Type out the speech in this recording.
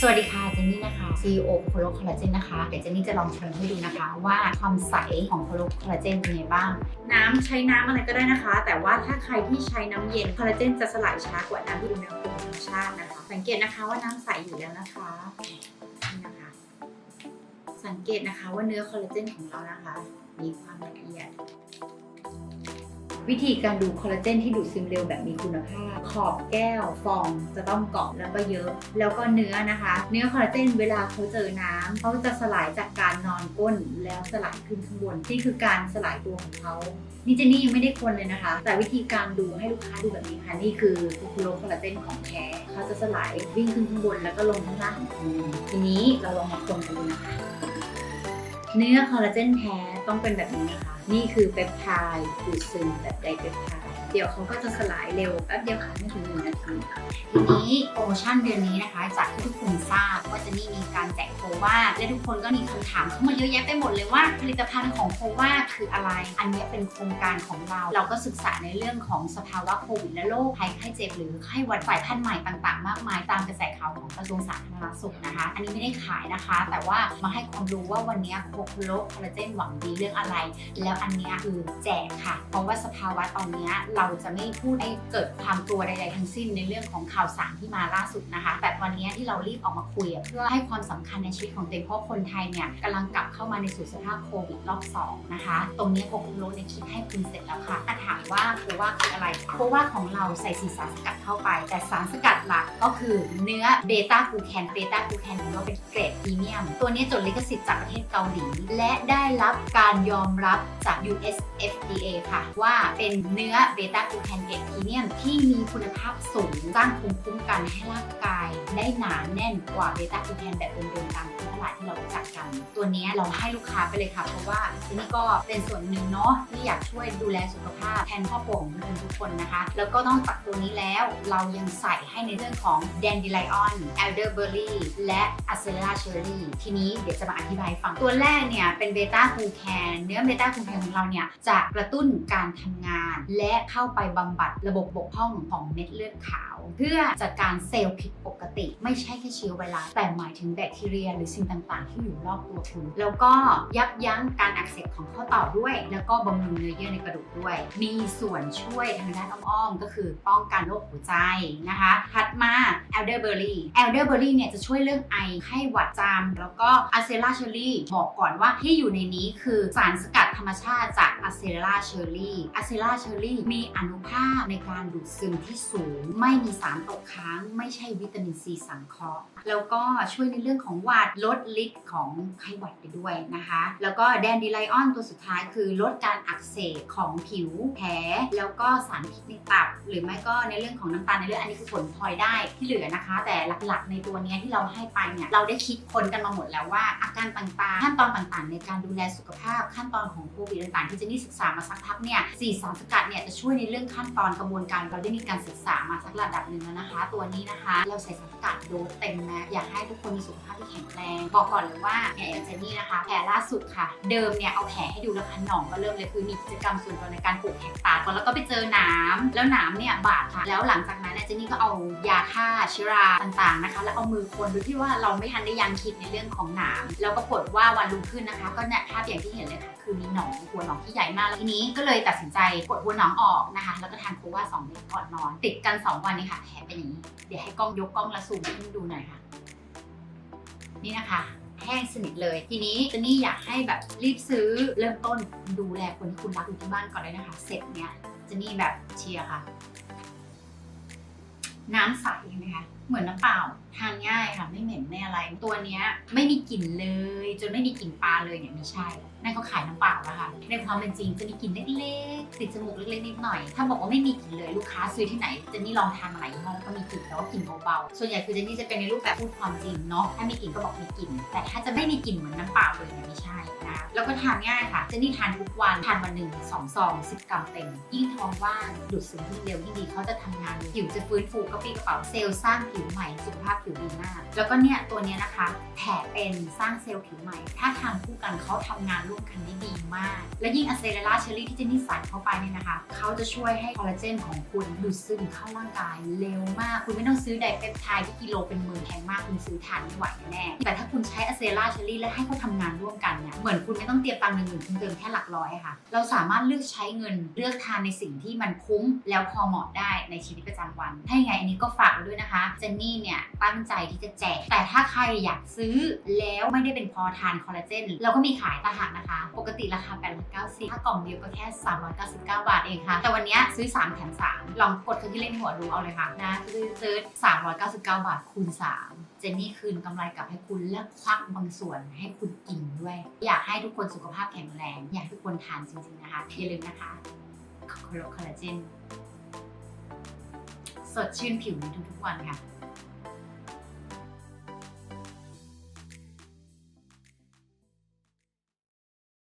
สวัสดีค่ะเจนนี่นะคะ CEO โคโลคอลลาเจนนะคะเดี๋ยวเจนนี่จะลองเชิญให้ดูนะคะว่าความใสของโคโลคอลลาเจนเป็นไงบ้าง น้ำใช้น้ำอะไรก็ได้นะคะ แต่ว่าถ้าใครที่ใช้น้ำเย็นคอลลาเจนจะสลายช้ากว่าน้ำที่อุณหภูมิธรรมชาตินะคะ สังเกตนะคะว่าน้ำใสอยู่แล้วนะคะนี่นะคะ สังเกตนะคะว่าเนื้อคอลลาเจนของเรานะคะ มีความละเอียด วิธีการดูคอลลาเจนที่ดูดซึมเร็วแบบมีคุณภาพ ขอบแก้วฟองจะต้องเกาะแล้วก็เยอะ แล้วก็เนื้อนะคะ เนื้อคอลลาเจนเวลาเขาเจอน้ำเขาจะสลายจากการนอนก้นแล้วสลายขึ้นข้างบนนี่คือการสลายตัวของเขานี่เจนนี่ยังไม่ได้คนเลยนะคะ แต่วิธีการดูให้ลูกค้าดูแบบนี้ค่ะนี่คือคุโรคอลลาเจนของแท้เขาจะสลายวิ่งขึ้นข้างบนแล้วก็ลงข้างล่างอีกทีนึงทีนี้เราลองมาคนกันดูนะคะ เนื้อคอลลาเจนแท้ต้องเป็นแบบนี้นะคะ นี่คือเปปไทด์ดูดซึมแบบไดเปปไทด์เดี๋ยวเขาก็จะสลายเร็วแป๊บเดียวค่ะไม่ถึงหนึ่งนาทีทีนี้โปรโมชั่นเดือนนี้นะคะ จากที่ทุกคนทราบว่าจะนี่มีการแจกโควาและทุกคนก็มีคำถามเข้ามาเยอะแยะไปหมดเลยว่า ผลิตภัณฑ์ของโควาคืออะไร อันนี้เป็นโครงการของเรา เราก็ศึกษาในเรื่องของสภาวะโควิดและโรคภัยไข้เจ็บหรือไข้หวัดสายพันธุ์ใหม่ต่างๆ มากมายตามกระแสข่าวของกระทรวงสาธารณสุขนะคะ อันนี้ไม่ได้ขายนะคะ แต่ว่ามาให้ความรู้ว่าวันนี้โคโคโลคอลลาเจนหวังดีเรื่องอะไร แล้วอันนี้คือแจกค่ะ เพราะว่าสภาวะตอนนี้เราจะไม่พูดให้เกิดความกลัวใดๆทั้งสิ้นในเรื่องของข่าวสารที่มาล่าสุดนะคะ แต่ตอนนี้ที่เรารีบออกมาคุยเพื่อให้ความสำคัญในชีวิตของตัวเองเพราะคนไทยเนี่ยกำลังกลับเข้ามาในสู่สภาพโควิดรอบสองนะคะ ตรงนี้โคโคโลเนี่ยคิดให้คุณเสร็จแล้วค่ะถ้าถามว่าโคว่าคืออะไรโคว่าของเราใส่สีสารสกัดเข้าไป แต่สารสกัดหลักก็คือเนื้อเบต้ากูแคนเบต้ากูแคนของเราเป็นเกรดพรีเมียม ตัวนี้จดลิขสิทธิ์จากประเทศเกาหลีและได้รับการยอมรับจาก US FDA ค่ะ ว่าเป็นเนื้อเบต้ากูแคนเกรดพรีเมียมที่มีคุณภาพสูงสร้างภูมิคุ้มกันให้ร่างกายได้หนาแน่นกว่าเบต้ากูแคนแบบเดิมๆตามท้องตลาดที่เรารู้จักกัน ตัวนี้เราให้ลูกค้าไปเลยค่ะ เพราะว่าที่นี่ก็เป็นส่วนหนึ่งเนาะที่อยากช่วยดูแลสุขภาพแทนครอบครัวของคนทุกคนนะคะ แล้วก็ต้องตัดตัวนี้แล้วเรายังใส่ให้ในเรื่องของ dandelion elderberry และ acela cherry ทีนี้เดี๋ยวจะมาอธิบายฟังตัวแรกเนี่ยเป็นเบต้าคูแคนเนื้อเบต้าคูแคนของเราเนี่ยจะกระตุ้นการทำงาน และเข้าไปบำบัดระบบบกพร่องของเม็ดเลือดขาว เพื่อจัดการเซลล์ผิดปกติ ไม่ใช่แค่เชื้อไวรัสแต่หมายถึงแบคทีเรีย หรือสิ่งต่างๆ ที่อยู่รอบตัวคุณ แล้วก็ยับยั้งการอักเสบของข้อต่อด้วย แล้วก็บำรุงเนื้อเยื่อในกระดูกด้วย มีส่วนช่วยทางด้านอ้อมๆก็คือป้องกันโรคหัวใจนะคะถัดมา elderberry elderberry เนี่ยจะช่วยเรื่องไอไข้หวัดจามแล้วก็ acela cherry บอกก่อนว่าที่อยู่ในนี้คือสารสกัดธรรมชาติจาก acela cherry acela cherry มีอนุภาคในการดูดซึมที่สูง ไม่มีสารตกค้าง ไม่ใช่วิตามินซีสังเคราะห์ แล้วก็ช่วยในเรื่องของหวัดลดฤทธิ์ของไข้หวัดไปด้วยนะคะ แล้วก็แดนดิไลออนตัวสุดท้ายคือลดการอักเสบของผิวแผล แล้วก็สารพิษในตับ หรือไม่ก็ในเรื่องของน้ำตาลในเลือดอันนี้คือผลพลอยได้ที่เหลือนะคะ แต่หลักๆ ในตัวนี้ที่เราให้ไปเนี่ยเราได้คิดค้นกันมาหมดแล้วว่าอาการต่างๆขั้นตอนต่างๆ ในการดูแลสุขภาพขั้นตอนของโควิดต่างๆ ที่เจนนี่ศึกษามาสักพักเนี่ยสี่สารสกัดเนี่ยจะช่วยในเรื่องขั้นตอนกระบวนการเราได้มีการศึกษามาสักระดับหนึ่งแล้วนะคะ ตัวนี้นะคะ เราใส่สารสกัดโดสเต็มนะอยากให้ทุกคนมีสุขภาพที่แข็งแรงบอกก่อนเลยว่าเนี่ยอย่างเจนนี่นะคะแผลล่าสุดค่ะ เดิมเนี่ยเอาแผลให้ดูแล้วคันหนองก็เริ่มเลยคือมีกิจกรรมส่วนตัวในการปลูกแฮกตาก่อนแล้วก็ไปเจอหนามแล้วหนามเนี่ยบาดค่ะแล้วหลังจากนั้นเนี่ยเจนนี่ก็เอายาฆ่าเชื้อราต่างๆนะคะ แล้วเอามือคนโดยที่ว่าเราไม่ทันได้ยังคิดในเรื่องของหนามแล้วก็ปรากฏว่าวันรุ่งขึ้นนะคะ ก็เนี่ยภาพอย่างที่เห็นเลยค่ะคือมีหนองหัวหนองที่ใหญ่มากแล้วทีนี้ก็เลยตัดสินใจกดหัวหนองออกนะคะ แล้วก็ทานโคว่า2เม็ดก่อนนอน ติดกัน 2 วันนี้ค่ะแผลเป็นอย่างนี้ เดี๋ยวให้กล้องยกกล้องละซูมให้ดูหน่อยค่ะ นี่นะคะแห้งสนิทเลยทีนี้เจนนี่อยากให้แบบรีบซื้อเริ่มต้นดูแลคนที่คุณรักอยู่ที่บ้านก่อนเลยนะคะ เสร็จเนี้ยเจนนี่แบบเชียร์ค่ะ น้ำใสเห็นไหมคะเหมือนน้ำเปล่าทานง่ายค่ะไม่เหม็นไม่อะไร ตัวเนี้ยไม่มีกลิ่นเลย จนไม่มีกลิ่นปลาเลยเนี่ยไม่ใช่ นั่นเขาขายน้ำเปล่าแล้วค่ะในความเป็นจริงจะมีกลิ่นเล็กๆติดจมูกเล็กๆนิดหน่อย ถ้าบอกว่าไม่มีกลิ่นเลยลูกค้าซื้อที่ไหนเจนนี่ลองทานมาหลายยี่ห้อแล้วก็มีกลิ่นแต่ว่ากลิ่นเบาๆส่วนใหญ่คือเจนนี่จะเป็นในรูปแบบพูดความจริงเนาะถ้ามีกลิ่นก็บอกมีกลิ่น แต่ถ้าจะไม่มีกลิ่นเหมือนน้ำเปล่าเลยเนี่ยไม่ใช่นะแล้วก็ทานง่ายค่ะเจนนี่ทานทุกวันทานวันหนึ่งสองซองสิบกรัมเต็มยิ่งท้องว่างดูดซึมยิ่งเร็วยิ่งดีเขาจะทำงานผิวจะฟื้นฟูกระปี้กระเป๋าเซลล์สร้างผิวใหม่สุขภาพผิวดีมาก แล้วก็เนี่ยตัวนี้นะคะแผลเป็นสร้างเซลล์ผิวใหม่ ถ้าทานคู่กันเขาทำงานร่วมกันได้ดีมาก และยิ่งอะเซเรล่าเชอรี่ที่เจนนี่ใส่เข้าไปเนี่ยนะคะเขาจะช่วยให้คอลลาเจนของคุณดูดซึมเข้าร่างกายเร็วมาก คุณไม่ต้องซื้อไดเปปไทด์ที่กิโลเป็นหมื่นแพงมากคุณซื้อทานไม่ไหวแน่แต่ถ้าคุณใช้อะเซเรล่าเชอรี่และให้เขาทำงานร่วมกันเนี่ยเหมือนคุณไม่ต้องเตรียมตังค์หนึ่งหมื่นคุณเติมแค่หลักร้อยค่ะ เราสามารถเลือกใช้เงินเลือกทานในสิ่งที่มันคุ้มแล้วพอเหมาะได้ในชีวิตประจำวันถ้ายังไงอันนี้ก็ฝากไว้ด้วยนะคะเจนนี่เนี่ยตั้งใจที่จะแจกแต่ถ้าใครอยากซื้อแล้วไม่ได้เป็นพอทานคอลลาเจนเราก็มีขายต่างหากนะคะ ปกติราคา 890ถ้ากล่องเดียวก็แค่ 399 บาทเองค่ะ แต่วันนี้ซื้อ 3 แถม 3 ลองกดเครื่องที่เล่นหัวดูเอาเลยค่ะนะซื้อซื้อ399 บาทคูณ 3เจนนี่คืนกำไรกลับให้คุณและควักบางส่วนให้คุณกินด้วย อยากให้ทุกคนสุขภาพแข็งแรง อยากให้ทุกคนทานจริงๆนะคะอย่าลืมนะคะคอลลาเจน สดชื่นผิวในทุกๆวันค่ะ